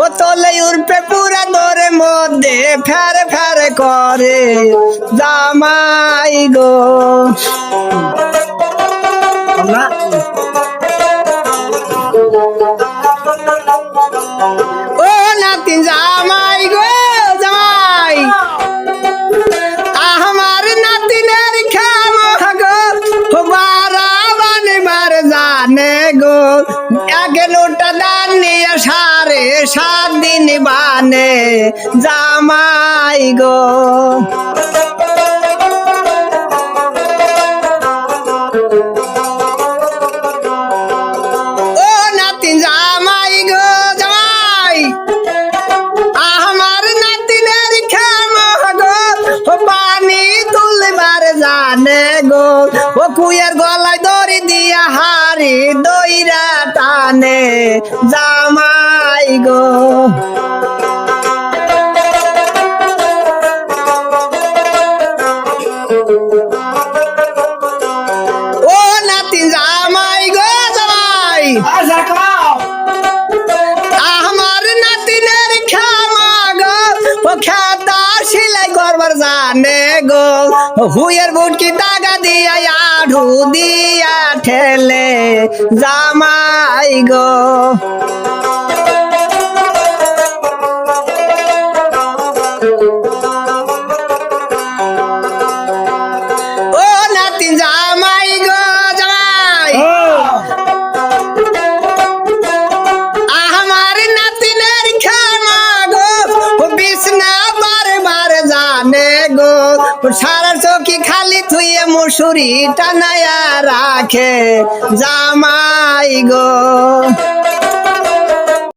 ও তোলে উর্পে পুরা দরে মধ্যে, ফের ফের করে জামাই গো। ও নাতি জামাই গো, জামাই। আমার নাতিনের খামা গো বারা জানে গো। এক লোটা সাত দিন বানে জামাই গো। জানে কুয়ের গলায় দড়ি দিয়া হারি দইরা টানে জামাই গো। ও নাতি জামাই গো জামাই। আমার নাতিনের খামা গো ও খাতা সিলাই করবার জানে গো। হুয়ের বুটকি দাগা দিয়া আঢু দিয়া ঠেলে জামাই গো। সারা চৌকি খালি থুয়ে মুসুরি টানায়া রাখে জামাই গো।